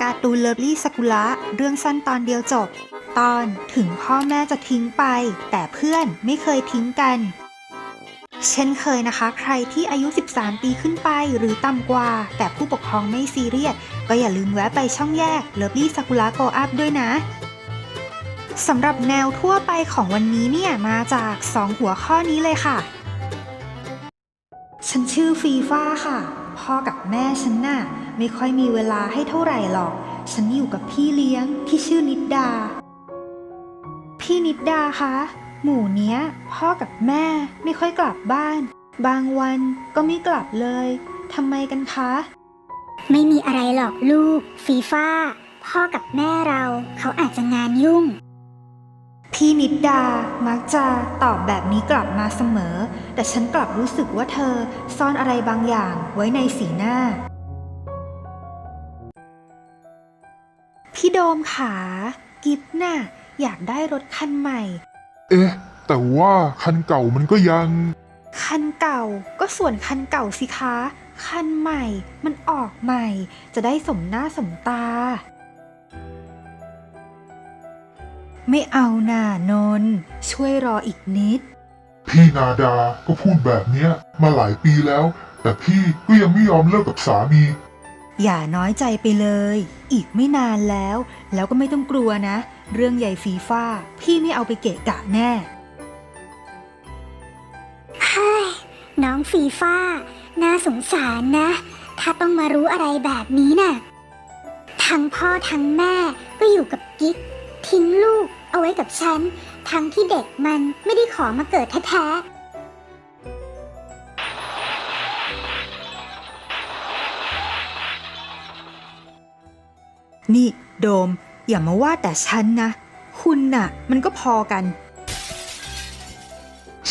การ์ตูนเลิฟลี่สกุละเรื่องสั้นตอนเดียวจบ ตอนถึงพ่อแม่จะทิ้งไป แต่เพื่อนไม่เคยทิ้งกัน เช่นเคยนะคะ ใครที่อายุ 13 ปีขึ้นไปหรือต่ำกว่า แต่ผู้ปกครองไม่ซีเรียส ก็อย่าลืมแวะไปช่องแยกเลิฟลี่สกุละโกอัพด้วยนะสำหรับแนวทั่วไปของวันนี้เนี่ยมาจาก 2 หัวข้อนี้เลยค่ะ ฉันชื่อฟีฟ้าค่ะ พ่อกับแม่ฉันน่ะ ไม่ค่อยมีเวลาให้เท่าไหร่หรอก ฉันอยู่กับพี่เลี้ยงที่ชื่อนิดดา พี่นิดดาคะ หมู่เนี้ย พ่อกับแม่ไม่ค่อยกลับบ้าน บางวันก็ไม่กลับเลยทำไมกันคะ ไม่มีอะไรหรอกลูก ฟีฟ่าพ่อกับแม่เราเขาอาจจะงานยุ่ง พี่นิดดา มักจะตอบแบบนี้กลับมาเสมอ แต่ฉันกลับรู้สึกว่าเธอซ่อนอะไรบางอย่างไว้ในสีหน้า พี่โดมขากิฟน่ะอยากได้รถคันใหม่ เอ๊ะ แต่ว่าคันเก่ามันก็ยัง คันเก่าก็ส่วนคันเก่าสิคะ คันใหม่มันออกใหม่ จะได้สมหน้าสมตา ไม่เอาน่านนท์ช่วยรออีกนิด พี่นาดาก็พูดแบบเนี้ยมาหลายปีแล้ว แต่พี่ก็ยังไม่ยอมเลิกกับสามี อย่าน้อยใจไปเลย อีกไม่นานแล้ว แล้วก็ไม่ต้องกลัวนะ เรื่องใหญ่ฟีฟ้า พี่ไม่เอาไปเกะกะแน่เฮ้ยน้องฟีฟ่าน่าสงสารนะ ถ้าต้องมารู้อะไรแบบนี้น่ะทั้งพ่อทั้งแม่ก็อยู่กับกิ๊ก ทิ้งลูกเอาไว้กับฉัน ทั้งที่เด็กมันไม่ได้ขอมาเกิดแท้ๆ นี่โดม อย่ามาว่าแต่ฉันนะ คุณน่ะ มันก็พอกัน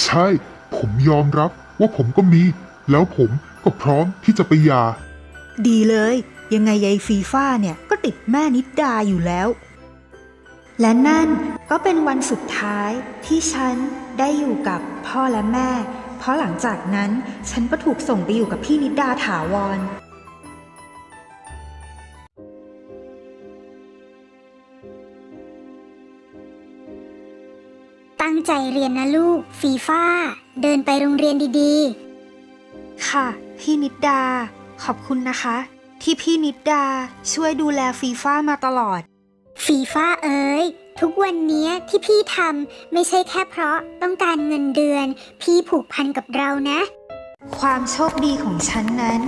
ใช่ ผมยอมรับว่าผมก็มี แล้วผมก็พร้อมที่จะไปหย่า ดีเลย ยังไงยายฟีฟ้าเนี่ยก็ติดแม่นิดดาอยู่แล้ว และนั่นก็เป็นวันสุดท้ายที่ฉันได้อยู่กับพ่อและแม่ เพราะหลังจากนั้นฉันก็ถูกส่งไปอยู่กับพี่นิดดาถาวร ตั้งใจเรียนนะลูก ฟีฟ่าเดินไปโรงเรียนดีค่ะ พี่นิดดา ขอบคุณนะคะ ที่พี่นิดดาช่วยดูแลฟีฟ้ามาตลอดๆฟีฟ่าเอ๋ยทุกวันเนี้ยที่พี่ทำไม่ใช่แค่เพราะต้องการเงินเดือน พี่ผูกพันกับเรานะ ความโชคดีของฉันนั้น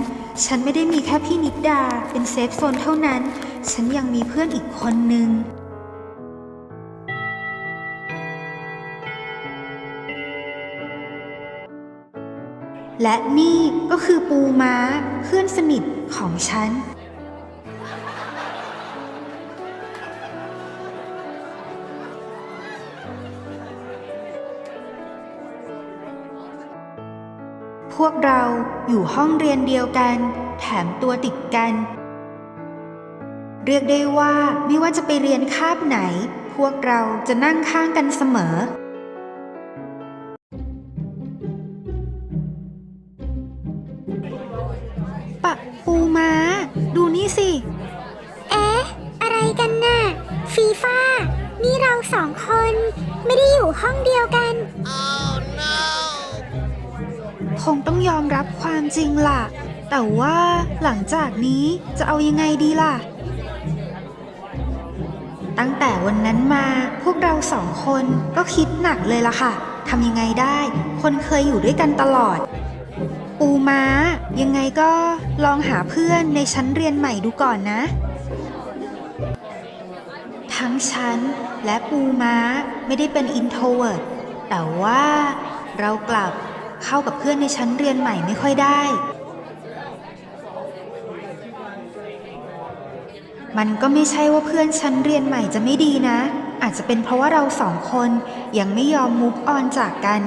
ฉันไม่ได้มีแค่พี่นิดดาเป็นเซฟโซนเท่านั้น ฉันยังมีเพื่อนอีกคนนึง และนี่ก็คือปูม้าเพื่อนสนิทของฉัน พวกเราอยู่ห้องเรียนเดียวกัน แถมตัวติดกัน เรียกได้ว่าไม่ว่าจะไปเรียนคาบไหน พวกเราจะนั่งข้างกันเสมอ เอ๊ะ อะไรกันน่ะ ฟีฟ่า นี่เราสองคน ไม่ได้อยู่ห้องเดียวกันคงต้องยอมรับความจริงล่ะ แต่ว่าหลังจากนี้จะเอายังไงดีล่ะ ตั้งแต่วันนั้นมาพวกเราสองคนก็คิดหนักเลยล่ะค่ะทำยังไงได้ คนเคยอยู่ด้วยกันตลอด ปูม้า ยังไงก็ลองหาเพื่อนในชั้นเรียนใหม่ดูก่อนนะ ทั้งฉันและปูม้าไม่ได้เป็นอินโทรเวิร์ดแต่ว่าเรากลับเข้ากับเพื่อนในชั้นเรียนใหม่ไม่ค่อยได้ มันก็ไม่ใช่ว่าเพื่อนชั้นเรียนใหม่จะไม่ดีนะ อาจจะเป็นเพราะว่าเราสองคนยังไม่ยอมมุกออนจากกัน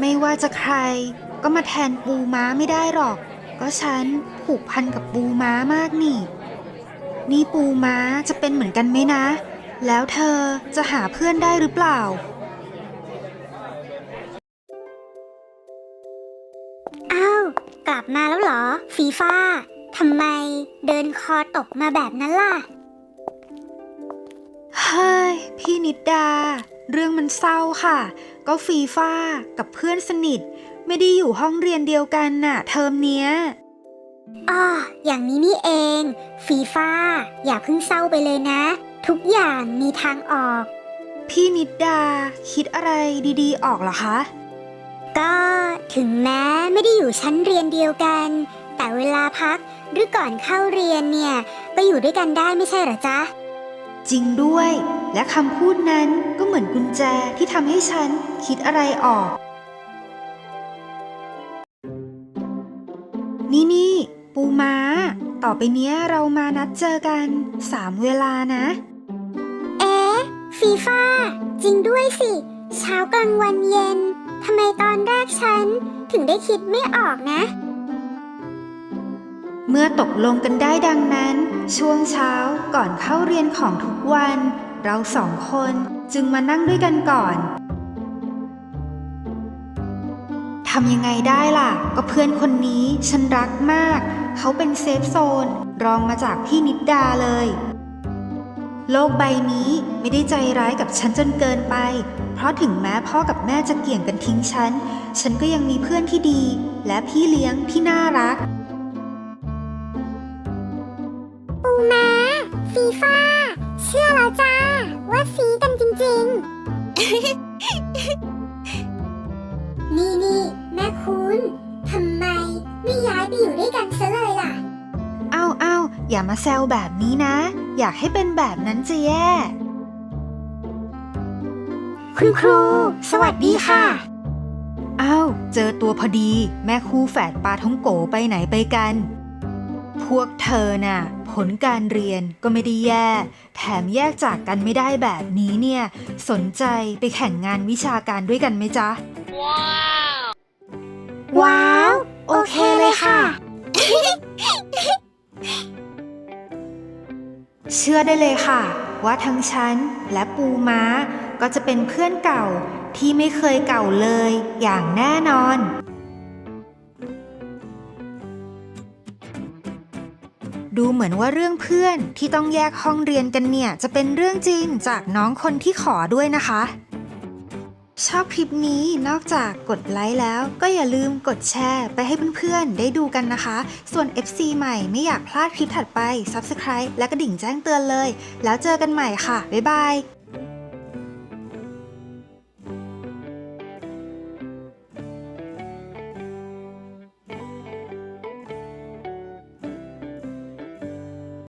ไม่ว่าจะใคร ก็มาแทนปูม้าไม่ได้หรอก ก็ฉันผูกพันกับปูม้ามากนี่ นี่ปูม้าจะเป็นเหมือนกันไหมนะ แล้วเธอจะหาเพื่อนได้หรือเปล่า อ้าว กลับมาแล้วเหรอ ฟีฟ่าทำไมเดินคอตกมาแบบนั้นล่ะ เฮ้ย พี่นิดดา เรื่องมันเศร้าค่ะ ก็ฟีฟ้ากับเพื่อนสนิท ไม่ได้อยู่ห้องเรียนเดียวกันน่ะ เทอมเนี้ยอ้ออย่างนี้นี่เอง ฟีฟ้า อย่าเพิ่งเศร้าไปเลยนะ ทุกอย่างมีทางออก พี่นิดดา คิดอะไรดีๆ ออกเหรอคะ ก็ถึงแม้ไม่ได้อยู่ชั้นเรียนเดียวกัน แต่เวลาพักหรือก่อนเข้าเรียนเนี่ย ก็อยู่ด้วยกันได้ไม่ใช่เหรอจ๊ะ จริงด้วย และคำพูดนั้นก็เหมือนกุญแจที่ทำให้ฉันคิดอะไรออก ต่อไปเนี้ยเรามานัดเจอกันสามเวลานะ เอ๊ะฟีฟ้าจริงด้วยสิ เช้ากลางวันเย็นทำไมตอนแรกฉัน ถึงได้คิดไม่ออกนะ เมื่อตกลงกันได้ดังนั้น ช่วงเช้าก่อนเข้าเรียนของทุกวัน เราสองคนจึงมานั่งด้วยกันก่อนำยังไงได้ล่ะ ก็เพื่อนคนนี้ฉันรักมาก เขาเป็นเซฟโซน รองมาจากพี่นิดดาเลย โลกใบนี้ไม่ได้ใจร้ายกับฉันจนเกินไป เพราะถึงแม้พ่อกับแม่จะเกี่ยงกันทิ้งฉัน ฉันก็ยังมีเพื่อนที่ดี และพี่เลี้ยงที่น่ารัก ปูม้าฟีฟ้า เชื่อแล้วจ้า ว่าซีกันจริง ๆ นี่นี่ คุณทำไมไม่ย้ายไปอยู่ด้วยกันซะเลยล่ะ เอาเอาอย่ามาแซวแบบนี้นะ อยากให้เป็นแบบนั้นจะแย่ คุณครู สวัสดีค่ะ อ้าว เจอตัวพอดี แม่คู่แฝดปลาท้องโกไปไหนไปกัน พวกเธอน่ะ ผลการเรียนก็ไม่ได้แย่ แถมแยกจากกันไม่ได้แบบนี้เนี่ย สนใจไปแข่งงานวิชาการด้วยกันไหมจ๊ะ ว้าว โอเคเลยค่ะ เชื่อได้เลยค่ะ ว่าทั้งฉันและปูม้าก็จะเป็นเพื่อนเก่าที่ไม่เคยเก่าเลยอย่างแน่นอน ดูเหมือนว่าเรื่องเพื่อนที่ต้องแยกห้องเรียนกันเนี่ย จะเป็นเรื่องจริงจากน้องคนที่ขอด้วยนะคะ ชอบคลิปนี้นอกจากกดไลค์แล้ว ก็อย่าลืมกดแชร์ไปให้เพื่อนๆ ได้ดูกันนะคะ ส่วน FC ใหม่ไม่อยากพลาดคลิปถัดไป Subscribe และกระดิ่งแจ้งเตือนเลย แล้วเจอกันใหม่ค่ะ บ๊ายบาย